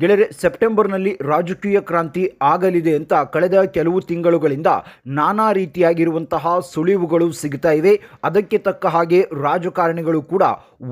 ಗೆಳೆಯರೆ, ಸೆಪ್ಟೆಂಬರ್ನಲ್ಲಿ ರಾಜಕೀಯ ಕ್ರಾಂತಿ ಆಗಲಿದೆ ಅಂತ ಕಳೆದ ಕೆಲವು ತಿಂಗಳುಗಳಿಂದ ನಾನಾ ರೀತಿಯಾಗಿರುವಂತಹ ಸುಳಿವುಗಳು ಸಿಗ್ತಾ ಇವೆ. ಅದಕ್ಕೆ ತಕ್ಕ ಹಾಗೆ ರಾಜಕಾರಣಿಗಳು ಕೂಡ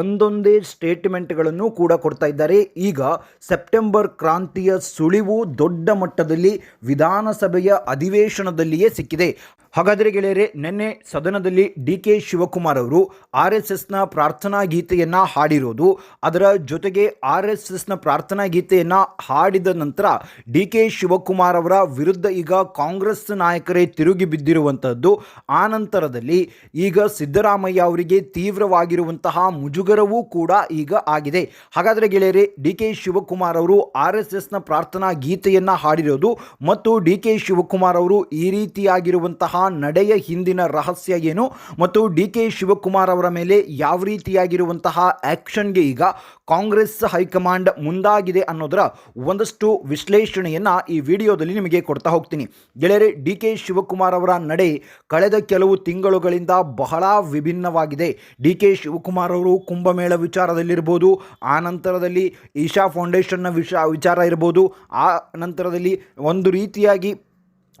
ಒಂದೊಂದೇ ಸ್ಟೇಟ್ಮೆಂಟ್ಗಳನ್ನು ಕೂಡ ಕೊಡ್ತಾ ಇದ್ದಾರೆ. ಈಗ ಸೆಪ್ಟೆಂಬರ್ ಕ್ರಾಂತಿಯ ಸುಳಿವು ದೊಡ್ಡ ಮಟ್ಟದಲ್ಲಿ ವಿಧಾನಸಭೆಯ ಅಧಿವೇಶನದಲ್ಲಿಯೇ ಸಿಕ್ಕಿದೆ. ಹಾಗಾದರೆ ಗೆಳೆಯರೆ, ನಿನ್ನೆ ಸದನದಲ್ಲಿ ಡಿ ಕೆ ಶಿವಕುಮಾರ್ ಅವರು ಆರ್ ಎಸ್ ಎಸ್ನ ಪ್ರಾರ್ಥನಾ ಗೀತೆಯನ್ನು ಹಾಡಿರೋದು. ಅದರ ಜೊತೆಗೆ ಆರ್ ಎಸ್ ಎಸ್ನ ಪ್ರಾರ್ಥನಾ ಗೀತೆಯನ್ನು ಹಾಡಿದ ನಂತರ ಡಿ ಕೆ ಶಿವಕುಮಾರ್ ಅವರ ವಿರುದ್ಧ ಈಗ ಕಾಂಗ್ರೆಸ್ ನಾಯಕರೇ ತಿರುಗಿ ಬಿದ್ದಿರುವಂಥದ್ದು ಆ ನಂತರದಲ್ಲಿ ಈಗ ಸಿದ್ದರಾಮಯ್ಯ ಅವರಿಗೆ ತೀವ್ರವಾಗಿರುವಂತಹ ಮುಜುಗರವೂ ಕೂಡ ಈಗ ಆಗಿದೆ. ಹಾಗಾದರೆ ಗೆಳೆಯರೆ, ಡಿ ಕೆ ಶಿವಕುಮಾರ್ ಅವರು ಆರ್ ಎಸ್ ಎಸ್ನ ಪ್ರಾರ್ಥನಾ ಗೀತೆಯನ್ನು ಹಾಡಿರೋದು ಮತ್ತು ಡಿ ಕೆ ಶಿವಕುಮಾರ್ ಅವರು ಈ ರೀತಿಯಾಗಿರುವಂತಹ ನಡೆಯ ಹಿಂದಿನ ರಹಸ್ಯ ಏನು ಮತ್ತು ಡಿ ಕೆ ಶಿವಕುಮಾರ್ ಅವರ ಮೇಲೆ ಯಾವ ರೀತಿಯಾಗಿರುವಂತಹ ಆ್ಯಕ್ಷನ್ಗೆ ಈಗ ಕಾಂಗ್ರೆಸ್ ಹೈಕಮಾಂಡ್ ಮುಂದಾಗಿದೆ ಅನ್ನೋದರ ಒಂದಷ್ಟು ವಿಶ್ಲೇಷಣೆಯನ್ನು ಈ ವಿಡಿಯೋದಲ್ಲಿ ನಿಮಗೆ ಕೊಡ್ತಾ ಹೋಗ್ತೀನಿ. ಗೆಳೆಯರೆ ಡಿ ಕೆ ಶಿವಕುಮಾರ್ ಅವರ ನಡೆ ಕಳೆದ ಕೆಲವು ತಿಂಗಳುಗಳಿಂದ ಬಹಳ ವಿಭಿನ್ನವಾಗಿದೆ. ಡಿ ಕೆ ಶಿವಕುಮಾರ್ ಅವರು ಕುಂಭಮೇಳ ವಿಚಾರದಲ್ಲಿರ್ಬೋದು, ಆ ನಂತರದಲ್ಲಿ ಈಶಾ ಫೌಂಡೇಶನ್ನ ವಿಷ, ವಿಚಾರ ಇರ್ಬೋದು, ಆ ನಂತರದಲ್ಲಿ ಒಂದು ರೀತಿಯಾಗಿ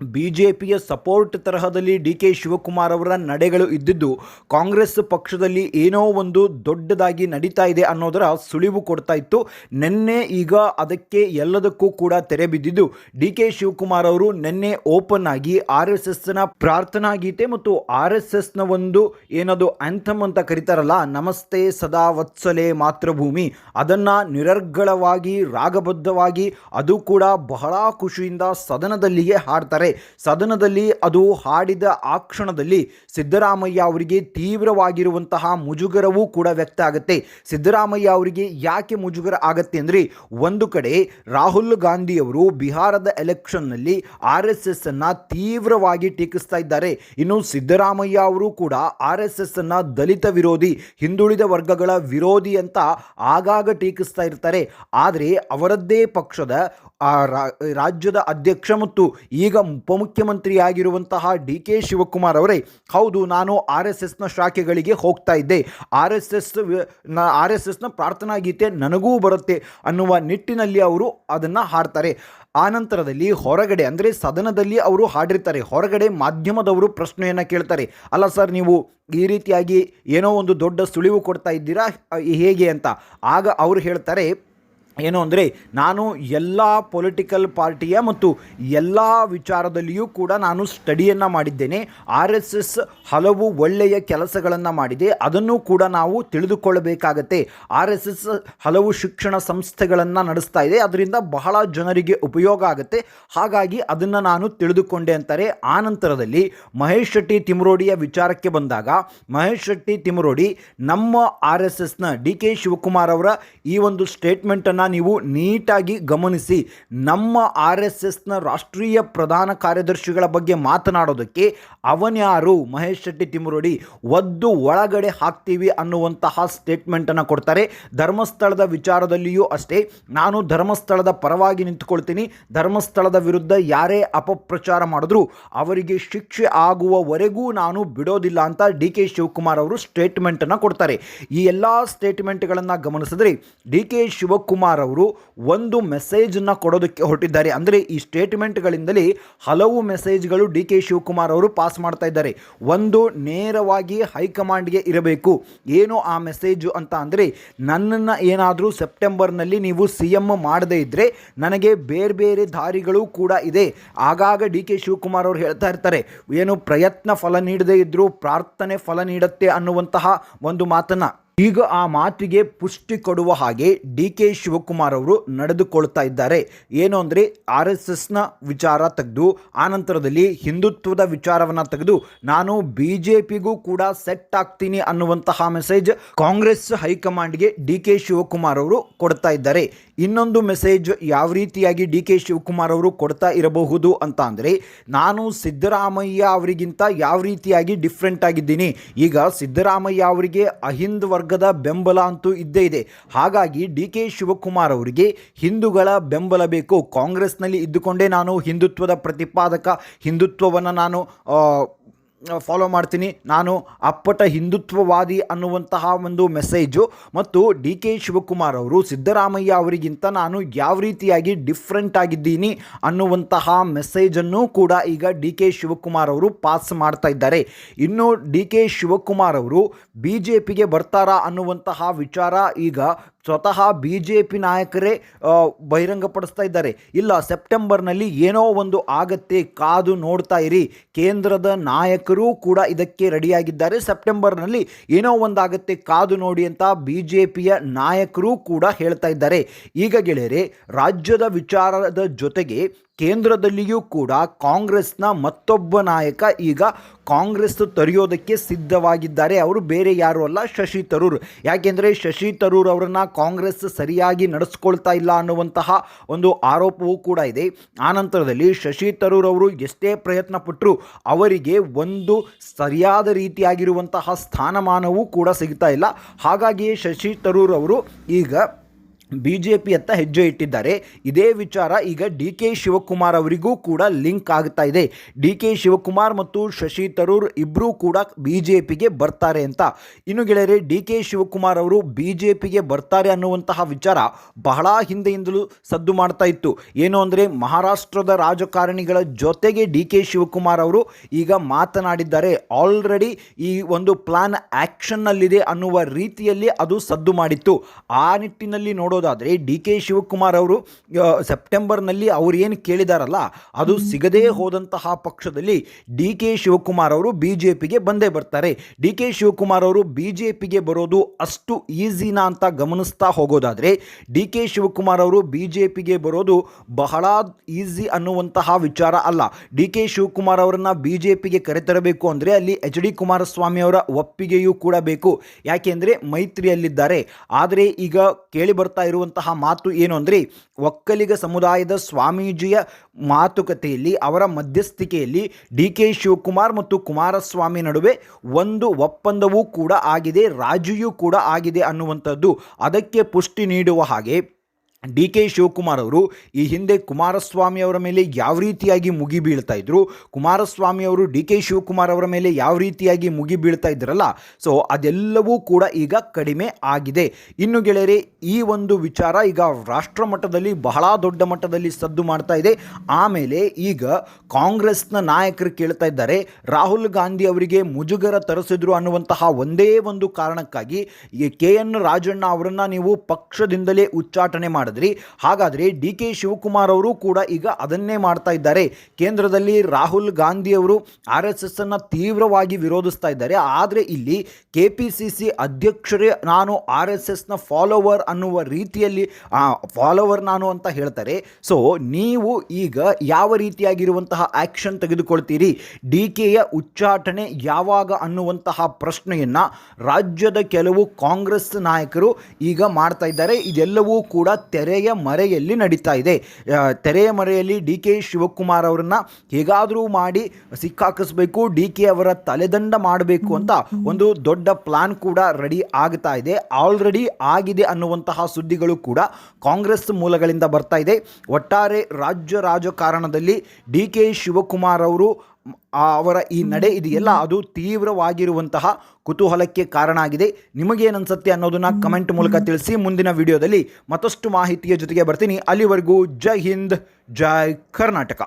ಬಿ ಜೆ ಪಿಯ ಸಪೋರ್ಟ್ ತರಹದಲ್ಲಿ ಡಿ ಕೆ ಶಿವಕುಮಾರ್ ಅವರ ನಡೆಗಳು ಇದ್ದಿದ್ದು ಕಾಂಗ್ರೆಸ್ ಪಕ್ಷದಲ್ಲಿ ಏನೋ ಒಂದು ದೊಡ್ಡದಾಗಿ ನಡೀತಾ ಇದೆ ಅನ್ನೋದರ ಸುಳಿವು ಕೊಡ್ತಾ ಇತ್ತು. ನಿನ್ನೆ ಈಗ ಅದಕ್ಕೆ ಎಲ್ಲದಕ್ಕೂ ಕೂಡ ತೆರೆ ಬಿದ್ದಿದ್ದು ಡಿ ಕೆ ಶಿವಕುಮಾರ್ ಅವರು ನಿನ್ನೆ ಓಪನ್ ಆಗಿ ಆರ್ ಎಸ್ ಎಸ್ನ ಪ್ರಾರ್ಥನಾ ಗೀತೆ ಮತ್ತು ಆರ್ ಎಸ್ ಎಸ್ನ ಒಂದು ಏನದು ಆಂಥಮ್ ಅಂತ ಕರೀತಾರಲ್ಲ, ನಮಸ್ತೆ ಸದಾ ವತ್ಸಲೆ ಮಾತೃಭೂಮಿ, ಅದನ್ನು ನಿರರ್ಗಳವಾಗಿ, ರಾಗಬದ್ಧವಾಗಿ, ಅದು ಕೂಡ ಬಹಳ ಖುಷಿಯಿಂದ ಸದನದಲ್ಲಿಯೇ ಹಾಡ್ತಾರೆ. ಸದನದಲ್ಲಿ ಅದು ಹಾಡಿದ ಆ ಕ್ಷಣದಲ್ಲಿ ಸಿದ್ದರಾಮಯ್ಯ ಅವರಿಗೆ ತೀವ್ರವಾಗಿರುವಂತಹ ಮುಜುಗರವೂ ಕೂಡ ವ್ಯಕ್ತ ಆಗುತ್ತೆ. ಸಿದ್ದರಾಮಯ್ಯ ಅವರಿಗೆ ಯಾಕೆ ಮುಜುಗರ ಆಗತ್ತೆ ಅಂದರೆ ಒಂದು ಕಡೆ ರಾಹುಲ್ ಗಾಂಧಿ ಅವರು ಬಿಹಾರದ ಎಲೆಕ್ಷನ್ನಲ್ಲಿ ಆರ್ ಎಸ್ ಎಸ್ ಅನ್ನ ತೀವ್ರವಾಗಿ ಟೀಕಿಸ್ತಾ ಇದ್ದಾರೆ. ಇನ್ನು ಸಿದ್ದರಾಮಯ್ಯ ಅವರು ಕೂಡ ಆರ್ ಎಸ್ ಎಸ್ ಅನ್ನ ದಲಿತ ವಿರೋಧಿ, ಹಿಂದುಳಿದ ವರ್ಗಗಳ ವಿರೋಧಿ ಅಂತ ಆಗಾಗ ಟೀಕಿಸ್ತಾ ಇರ್ತಾರೆ. ಆದರೆ ಅವರದ್ದೇ ಪಕ್ಷದ ರಾಜ್ಯದ ಅಧ್ಯಕ್ಷ ಮತ್ತು ಈಗ ಉಪಮುಖ್ಯಮಂತ್ರಿಯಾಗಿರುವಂತಹ ಡಿ ಕೆ ಶಿವಕುಮಾರ್ ಅವರೇ, ಹೌದು, ನಾನು ಆರ್ ಎಸ್ ಎಸ್ನ ಶಾಖೆಗಳಿಗೆ ಹೋಗ್ತಾ ಇದ್ದೆ. R S S R S ಎಸ್ನ ಪ್ರಾರ್ಥನಾ ಗೀತೆ ನನಗೂ ಬರುತ್ತೆ ಅನ್ನುವ ನಿಟ್ಟಿನಲ್ಲಿ ಅವರು ಅದನ್ನು ಹಾಡ್ತಾರೆ. ನಂತರದಲ್ಲಿ ಹೊರಗಡೆ, ಅಂದರೆ ಸದನದಲ್ಲಿ ಅವರು ಹಾಡಿರ್ತಾರೆ. ಹೊರಗಡೆ ಮಾಧ್ಯಮದವರು ಪ್ರಶ್ನೆಯನ್ನು ಕೇಳ್ತಾರೆ. ಅಲ್ಲ ಸರ್, ನೀವು ಈ ರೀತಿಯಾಗಿ ಏನೋ ಒಂದು ದೊಡ್ಡ ಸುಳಿವು ಕೊಡ್ತಾ ಇದ್ದೀರಾ? ಹೇಗೆ ಅಂತ. ಆಗ ಅವರು ಹೇಳ್ತಾರೆ ಏನು ಅಂದರೆ ನಾನು ಎಲ್ಲ ಪೊಲಿಟಿಕಲ್ ಪಾರ್ಟಿಯ ಮತ್ತು ಎಲ್ಲ ವಿಚಾರದಲ್ಲಿಯೂ ಕೂಡ ನಾನು ಸ್ಟಡಿಯನ್ನು ಮಾಡಿದ್ದೇನೆ. ಆರ್ ಎಸ್ ಎಸ್ ಹಲವು ಒಳ್ಳೆಯ ಕೆಲಸಗಳನ್ನು ಮಾಡಿದೆ. ಅದನ್ನು ಕೂಡ ನಾವು ತಿಳಿದುಕೊಳ್ಳಬೇಕಾಗತ್ತೆ. ಆರ್ ಎಸ್ ಎಸ್ ಹಲವು ಶಿಕ್ಷಣ ಸಂಸ್ಥೆಗಳನ್ನು ನಡೆಸ್ತಾ ಇದೆ. ಅದರಿಂದ ಬಹಳ ಜನರಿಗೆ ಉಪಯೋಗ ಆಗುತ್ತೆ. ಹಾಗಾಗಿ ಅದನ್ನು ನಾನು ತಿಳಿದುಕೊಂಡೆ ಅಂತಾರೆ. ಆ ನಂತರದಲ್ಲಿ ಮಹೇಶ್ ಶೆಟ್ಟಿ ತಿಮರೋಡಿಯ ವಿಚಾರಕ್ಕೆ ಬಂದಾಗ, ಮಹೇಶ್ ಶೆಟ್ಟಿ ತಿಮರೋಡಿ ನಮ್ಮ ಆರ್ ಎಸ್ ಎಸ್ನ ಡಿ ಕೆ ಶಿವಕುಮಾರ್ ಅವರ ಈ ಒಂದು ಸ್ಟೇಟ್ಮೆಂಟನ್ನು ನೀವು ನೀಟಾಗಿ ಗಮನಿಸಿ. ನಮ್ಮ ಆರ್ ಎಸ್ ಎಸ್ನ ರಾಷ್ಟ್ರೀಯ ಪ್ರಧಾನ ಕಾರ್ಯದರ್ಶಿಗಳ ಬಗ್ಗೆ ಮಾತನಾಡೋದಕ್ಕೆ ಅವನ್ಯಾರು ಮಹೇಶ್ ಶೆಟ್ಟಿ ತಿಮರೋಡಿ ಒದ್ದು ಒಳಗಡೆ ಹಾಕ್ತೀವಿ ಅನ್ನುವಂತಹ ಸ್ಟೇಟ್ಮೆಂಟನ್ನು ಕೊಡ್ತಾರೆ. ಧರ್ಮಸ್ಥಳದ ವಿಚಾರದಲ್ಲಿಯೂ ಅಷ್ಟೇ. ನಾನು ಧರ್ಮಸ್ಥಳದ ಪರವಾಗಿ ನಿಂತುಕೊಳ್ತೀನಿ. ಧರ್ಮಸ್ಥಳದ ವಿರುದ್ಧ ಯಾರೇ ಅಪಪ್ರಚಾರ ಮಾಡಿದ್ರು ಅವರಿಗೆ ಶಿಕ್ಷೆ ಆಗುವವರೆಗೂ ನಾನು ಬಿಡೋದಿಲ್ಲ ಅಂತ ಡಿ ಕೆ ಶಿವಕುಮಾರ್ ಅವರು ಸ್ಟೇಟ್ಮೆಂಟನ್ನು ಕೊಡ್ತಾರೆ. ಈ ಎಲ್ಲ ಸ್ಟೇಟ್ಮೆಂಟ್ಗಳನ್ನು ಗಮನಿಸಿದ್ರೆ ಡಿ ಕೆ ಶಿವಕುಮಾರ್ ಅವರು ಒಂದು ಮೆಸೇಜನ್ನು ಕೊಡೋದಕ್ಕೆ ಹೊರಟಿದ್ದಾರೆ. ಅಂದರೆ ಈ ಸ್ಟೇಟ್ಮೆಂಟ್ಗಳಿಂದಲೇ ಹಲವು ಮೆಸೇಜ್ಗಳು ಡಿ ಕೆ ಶಿವಕುಮಾರ್ ಅವರು ಪಾಸ್ ಮಾಡ್ತಾ ಇದ್ದಾರೆ. ಒಂದು ನೇರವಾಗಿ ಹೈಕಮಾಂಡ್ಗೆ ಇರಬೇಕು. ಏನು ಆ ಮೆಸೇಜು ಅಂತ ಅಂದರೆ ನನ್ನನ್ನು ಏನಾದರೂ ಸೆಪ್ಟೆಂಬರ್ನಲ್ಲಿ ನೀವು ಸಿ ಎಂ ಮಾಡದೇ ಇದ್ದರೆ ನನಗೆ ಬೇರೆ ಬೇರೆ ದಾರಿಗಳು ಕೂಡ ಇದೆ. ಆಗಾಗ ಡಿ ಕೆ ಶಿವಕುಮಾರ್ ಅವರು ಹೇಳ್ತಾ ಇರ್ತಾರೆ, ಏನು ಪ್ರಯತ್ನ ಫಲ ನೀಡದೇ ಇದ್ದರೂ ಪ್ರಾರ್ಥನೆ ಫಲ ನೀಡುತ್ತೆ ಅನ್ನುವಂತಹ ಒಂದು ಮಾತನ್ನು. ಈಗ ಆ ಮಾತಿಗೆ ಪುಷ್ಟಿ ಕೊಡುವ ಹಾಗೆ ಡಿ ಕೆ ಶಿವಕುಮಾರ್ ಅವರು ನಡೆದುಕೊಳ್ತಾ ಇದ್ದಾರೆ. ಏನು ಅಂದರೆ ಆರ್ ಎಸ್ ಎಸ್ನ ವಿಚಾರ ತೆಗೆದು ಆನಂತರದಲ್ಲಿ ಹಿಂದುತ್ವದ ವಿಚಾರವನ್ನು ತೆಗೆದು, ನಾನು ಬಿ ಜೆ ಪಿಗೂ ಕೂಡ ಸೆಟ್ ಆಗ್ತೀನಿ ಅನ್ನುವಂತಹ ಮೆಸೇಜ್ ಕಾಂಗ್ರೆಸ್ ಹೈಕಮಾಂಡ್ಗೆ ಡಿ ಕೆ ಶಿವಕುಮಾರ್ ಅವರು ಕೊಡ್ತಾ ಇದ್ದಾರೆ. ಇನ್ನೊಂದು ಮೆಸೇಜ್ ಯಾವ ರೀತಿಯಾಗಿ ಡಿ ಕೆ ಶಿವಕುಮಾರ್ ಅವರು ಕೊಡ್ತಾ ಇರಬಹುದು ಅಂತ ಅಂದರೆ, ನಾನು ಸಿದ್ದರಾಮಯ್ಯ ಅವರಿಗಿಂತ ಯಾವ ರೀತಿಯಾಗಿ ಡಿಫ್ರೆಂಟ್ ಆಗಿದ್ದೀನಿ. ಈಗ ಸಿದ್ದರಾಮಯ್ಯ ಅವರಿಗೆ ಅಹಿಂದ್ ವರ್ಗದ ಬೆಂಬಲ ಅಂತೂ ಇದ್ದೇ ಇದೆ. ಹಾಗಾಗಿ ಡಿ ಕೆ ಶಿವಕುಮಾರ್ ಅವರಿಗೆ ಹಿಂದೂಗಳ ಬೆಂಬಲ ಬೇಕು. ಕಾಂಗ್ರೆಸ್ನಲ್ಲಿ ಇದ್ದುಕೊಂಡೇ ನಾನು ಹಿಂದುತ್ವದ ಪ್ರತಿಪಾದಕ, ಹಿಂದುತ್ವವನ್ನು ನಾನು ಫಾಲೋ ಮಾಡ್ತೀನಿ. ನಾನು ಅಪ್ಪಟ ಹಿಂದುತ್ವವಾದಿ ಅನ್ನುವಂತಹ ಒಂದು ಮೆಸೇಜು ಮತ್ತು ಡಿ ಕೆ ಶಿವಕುಮಾರ್ ಅವರು ಸಿದ್ದರಾಮಯ್ಯ ಅವರಿಗಿಂತ ನಾನು ಯಾವ ರೀತಿಯಾಗಿ ಡಿಫ್ರೆಂಟ್ ಆಗಿದ್ದೀನಿ ಅನ್ನುವಂತಹ ಮೆಸೇಜನ್ನು ಕೂಡ ಈಗ ಡಿ ಕೆ ಶಿವಕುಮಾರ್ ಅವರು ಪಾಸ್ ಮಾಡ್ತಾ ಇದ್ದಾರೆ. ಇನ್ನು ಡಿ ಕೆ ಶಿವಕುಮಾರ್ ಅವರು ಬಿ ಜೆ ಪಿಗೆ ಬರ್ತಾರಾ ಅನ್ನುವಂತಹ ವಿಚಾರ ಈಗ ಸ್ವತಃ ಬಿ ಜೆ ಪಿ ನಾಯಕರೇ ಬಹಿರಂಗಪಡಿಸ್ತಾ ಇದ್ದಾರೆ. ಇಲ್ಲ, ಸೆಪ್ಟೆಂಬರ್ನಲ್ಲಿ ಏನೋ ಒಂದು ಆಗತ್ತೆ, ಕಾದು ನೋಡ್ತಾ ಇರಿ. ಕೇಂದ್ರದ ನಾಯಕರೂ ಕೂಡ ಇದಕ್ಕೆ ರೆಡಿಯಾಗಿದ್ದಾರೆ. ಸೆಪ್ಟೆಂಬರ್ನಲ್ಲಿ ಏನೋ ಒಂದಾಗತ್ತೆ ಕಾದು ನೋಡಿ ಅಂತ ಬಿ ಜೆ ಪಿಯ ನಾಯಕರೂ ಕೂಡ ಹೇಳ್ತಾ ಇದ್ದಾರೆ. ಈಗ ಗೆಳೆಯರೆ, ರಾಜ್ಯದ ವಿಚಾರದ ಜೊತೆಗೆ ಕೇಂದ್ರದಲ್ಲಿಯೂ ಕೂಡ ಕಾಂಗ್ರೆಸ್ನ ಮತ್ತೊಬ್ಬ ನಾಯಕ ಈಗ ಕಾಂಗ್ರೆಸ್ ತೊರೆಯೋದಕ್ಕೆ ಸಿದ್ಧವಾಗಿದ್ದಾರೆ. ಅವರು ಬೇರೆ ಯಾರು ಅಲ್ಲ, ಶಶಿ ತರೂರ್. ಯಾಕೆಂದರೆ ಶಶಿ ತರೂರ್ ಅವರನ್ನು ಕಾಂಗ್ರೆಸ್ ಸರಿಯಾಗಿ ನಡೆಸ್ಕೊಳ್ತಾ ಇಲ್ಲ ಅನ್ನುವಂತಹ ಒಂದು ಆರೋಪವೂ ಕೂಡ ಇದೆ. ಆನಂತರದಲ್ಲಿ ಶಶಿ ತರೂರ್ ಅವರು ಎಷ್ಟೇ ಪ್ರಯತ್ನ ಪಟ್ಟರು ಅವರಿಗೆ ಒಂದು ಸರಿಯಾದ ರೀತಿಯಾಗಿರುವಂತಹ ಸ್ಥಾನಮಾನವೂ ಕೂಡ ಸಿಗ್ತಾ ಇಲ್ಲ. ಹಾಗಾಗಿಯೇ ಶಶಿ ತರೂರ್ ಅವರು ಈಗ ಬಿ ಜೆ ಪಿಯತ್ತ ಹೆಜ್ಜೆ ಇಟ್ಟಿದ್ದಾರೆ. ಇದೇ ವಿಚಾರ ಈಗ ಡಿ ಕೆ ಶಿವಕುಮಾರ್ ಅವರಿಗೂ ಕೂಡ ಲಿಂಕ್ ಆಗ್ತಾ ಇದೆ. ಡಿ ಕೆ ಶಿವಕುಮಾರ್ ಮತ್ತು ಶಶಿ ತರೂರ್ ಇಬ್ಬರೂ ಕೂಡ ಬಿ ಜೆ ಪಿಗೆ ಬರ್ತಾರೆ ಅಂತ. ಇನ್ನು ಗೆಳೆಯರೆ, ಡಿ ಕೆ ಶಿವಕುಮಾರ್ ಅವರು ಬಿ ಜೆ ಪಿಗೆ ಬರ್ತಾರೆ ಅನ್ನುವಂತಹ ವಿಚಾರ ಬಹಳ ಹಿಂದೆಯಿಂದಲೂ ಸದ್ದು ಮಾಡ್ತಾ ಇತ್ತು. ಏನು ಅಂದರೆ ಮಹಾರಾಷ್ಟ್ರದ ರಾಜಕಾರಣಿಗಳ ಜೊತೆಗೆ ಡಿ ಕೆ ಶಿವಕುಮಾರ್ ಅವರು ಈಗ ಮಾತನಾಡಿದ್ದಾರೆ. ಆಲ್ರೆಡಿ ಈ ಒಂದು ಪ್ಲಾನ್ ಆ್ಯಕ್ಷನ್ನಲ್ಲಿದೆ ಅನ್ನುವ ರೀತಿಯಲ್ಲಿ ಅದು ಸದ್ದು ಮಾಡಿತ್ತು. ಆ ನಿಟ್ಟಿನಲ್ಲಿ ನೋಡೋದಾದರೆ ಡಿ ಕೆ ಶಿವಕುಮಾರ್ ಅವರು ಸೆಪ್ಟೆಂಬರ್ನಲ್ಲಿ ಅವ್ರು ಏನು ಕೇಳಿದಾರಲ್ಲ ಅದು ಸಿಗದೇ ಹೋದಂತಹ ಪಕ್ಷದಲ್ಲಿ ಡಿ ಕೆ ಶಿವಕುಮಾರ್ ಅವರು ಬಿ ಜೆ ಪಿಗೆ ಬಂದೇ ಬರ್ತಾರೆ. ಡಿ ಕೆ ಶಿವಕುಮಾರ್ ಅವರು ಬಿ ಜೆ ಪಿಗೆ ಬರೋದು ಅಷ್ಟು ಈಸಿನಾ ಅಂತ ಗಮನಿಸ್ತಾ ಹೋಗೋದಾದರೆ ಡಿ ಕೆ ಶಿವಕುಮಾರ್ ಅವರು ಬಿ ಜೆ ಪಿಗೆ ಬರೋದು ಬಹಳ ಈಸಿ ಅನ್ನುವಂತಹ ವಿಚಾರ ಅಲ್ಲ. ಡಿ ಕೆ ಶಿವಕುಮಾರ್ ಅವರನ್ನು ಬಿ ಜೆ ಪಿಗೆ ಕರೆತರಬೇಕು ಅಂದರೆ ಅಲ್ಲಿ ಎಚ್ ಡಿ ಕುಮಾರಸ್ವಾಮಿ ಅವರ ಒಪ್ಪಿಗೆಯೂ ಕೂಡ ಬೇಕು. ಯಾಕೆಂದರೆ ಮೈತ್ರಿಯಲ್ಲಿದ್ದಾರೆ. ಆದರೆ ಈಗ ಕೇಳಿ ಬರ್ತಾ ಇರುವಂತಹ ಮಾತು ಏನು ಅಂದರೆ, ಒಕ್ಕಲಿಗ ಸಮುದಾಯದ ಸ್ವಾಮೀಜಿಯ ಮಾತುಕತೆಯಲ್ಲಿ, ಅವರ ಮಧ್ಯಸ್ಥಿಕೆಯಲ್ಲಿ ಡಿ ಕೆ ಶಿವಕುಮಾರ್ ಮತ್ತು ಕುಮಾರಸ್ವಾಮಿ ನಡುವೆ ಒಂದು ಒಪ್ಪಂದವೂ ಕೂಡ ಆಗಿದೆ, ರಾಜಿಯೂ ಕೂಡ ಆಗಿದೆ ಅನ್ನುವಂಥದ್ದು ಅದಕ್ಕೆ ಪುಷ್ಟಿ ನೀಡುವ ಹಾಗೆ ಡಿ ಕೆ ಶಿವಕುಮಾರ್ ಅವರು ಈ ಹಿಂದೆ ಕುಮಾರಸ್ವಾಮಿ ಅವರ ಮೇಲೆ ಯಾವ ರೀತಿಯಾಗಿ ಮುಗಿ ಬೀಳ್ತಾ ಇದ್ರು, ಕುಮಾರಸ್ವಾಮಿ ಅವರು ಡಿ ಕೆ ಶಿವಕುಮಾರ್ ಅವರ ಮೇಲೆ ಯಾವ ರೀತಿಯಾಗಿ ಮುಗಿ ಬೀಳ್ತಾ ಇದ್ರಲ್ಲ, ಸೊ ಅದೆಲ್ಲವೂ ಕೂಡ ಈಗ ಕಡಿಮೆ ಆಗಿದೆ. ಇನ್ನು ಗೆಳೆಯರೆ, ಈ ಒಂದು ವಿಚಾರ ಈಗ ರಾಷ್ಟ್ರ ಮಟ್ಟದಲ್ಲಿ ಬಹಳ ದೊಡ್ಡ ಮಟ್ಟದಲ್ಲಿ ಸದ್ದು ಮಾಡ್ತಾ ಇದೆ. ಆಮೇಲೆ ಈಗ ಕಾಂಗ್ರೆಸ್ನ ನಾಯಕರು ಕೇಳ್ತಾ ಇದ್ದಾರೆ, ರಾಹುಲ್ ಗಾಂಧಿ ಅವರಿಗೆ ಮುಜುಗರ ತರಿಸಿದ್ರು ಅನ್ನುವಂತಹ ಒಂದೇ ಒಂದು ಕಾರಣಕ್ಕಾಗಿ ಕೆ ಎನ್ ರಾಜಣ್ಣ ಅವರನ್ನು ನೀವು ಪಕ್ಷದಿಂದಲೇ ಉಚ್ಚಾಟನೆ ಮಾಡಿದ್ರಿ ಹಾಗಾದರೆ ಡಿ ಕೆ ಶಿವಕುಮಾರ್ ಅವರು ಕೂಡ ಈಗ ಅದನ್ನೇ ಮಾಡ್ತಾ ಇದ್ದಾರೆ. ಕೇಂದ್ರದಲ್ಲಿ ರಾಹುಲ್ ಗಾಂಧಿ ಅವರು ಆರ್ ಎಸ್ ಎಸ್ ಅನ್ನು ತೀವ್ರವಾಗಿ ವಿರೋಧಿಸ್ತಾ ಇದ್ದಾರೆ. ಆದರೆ ಇಲ್ಲಿ ಕೆ ಪಿ ಸಿ ಸಿ ಅಧ್ಯಕ್ಷರೇ ನಾನು ಆರ್ ಎಸ್ ಎಸ್ನ ಫಾಲೋವರ್ ಅನ್ನುವ ರೀತಿಯಲ್ಲಿ ಫಾಲೋವರ್ ನಾನು ಅಂತ ಹೇಳ್ತಾರೆ. ಸೊ, ನೀವು ಈಗ ಯಾವ ರೀತಿಯಾಗಿರುವಂತಹ ಆ್ಯಕ್ಷನ್ ತೆಗೆದುಕೊಳ್ತೀರಿ? ಡಿ ಕೆಯ ಉಚ್ಚಾಟನೆ ಯಾವಾಗ ಅನ್ನುವಂತಹ ಪ್ರಶ್ನೆಯನ್ನು ರಾಜ್ಯದ ಕೆಲವು ಕಾಂಗ್ರೆಸ್ ನಾಯಕರು ಈಗ ಮಾಡ್ತಾ ಇದ್ದಾರೆ. ಇದೆಲ್ಲವೂ ಕೂಡ ತೆರೆಯ ಮರೆಯಲ್ಲಿ ನಡೀತಾ ಇದೆ. ತೆರೆಯ ಮರೆಯಲ್ಲಿ ಡಿ ಕೆ ಶಿವಕುಮಾರ್ ಅವರನ್ನ ಹೇಗಾದರೂ ಮಾಡಿ ಸಿಕ್ಕಾಕಿಸ್ಬೇಕು, ಡಿ ಕೆ ಅವರ ತಲೆದಂಡ ಮಾಡಬೇಕು ಅಂತ ಒಂದು ದೊಡ್ಡ ಪ್ಲಾನ್ ಕೂಡ ರೆಡಿ ಆಗ್ತಾ ಇದೆ. ಆಲ್ರೆಡಿ ಆಗಿದೆ ಅನ್ನುವಂತಹ ಸುದ್ದಿಗಳು ಕೂಡ ಕಾಂಗ್ರೆಸ್ ಮೂಲಗಳಿಂದ ಬರ್ತಾ ಇದೆ. ಒಟ್ಟಾರೆ ರಾಜ್ಯ ರಾಜಕಾರಣದಲ್ಲಿ ಡಿ ಕೆ ಶಿವಕುಮಾರ್ ಅವರು ಅವರ ಈ ನಡೆ ಇದೆಯಲ್ಲ ಅದು ತೀವ್ರವಾಗಿರುವಂತಹ ಕುತೂಹಲಕ್ಕೆ ಕಾರಣ ಆಗಿದೆ. ನಿಮಗೇನನ್ಸುತ್ತೆ ಅನ್ನೋದನ್ನ ಕಮೆಂಟ್ ಮೂಲಕ ತಿಳಿಸಿ ಮುಂದಿನ ವಿಡಿಯೋದಲ್ಲಿ ಮತ್ತಷ್ಟು ಮಾಹಿತಿಯ ಜೊತೆಗೆ ಬರ್ತೀನಿ. ಅಲ್ಲಿವರೆಗೂ ಜೈ ಹಿಂದ್ ಜೈ ಕರ್ನಾಟಕ.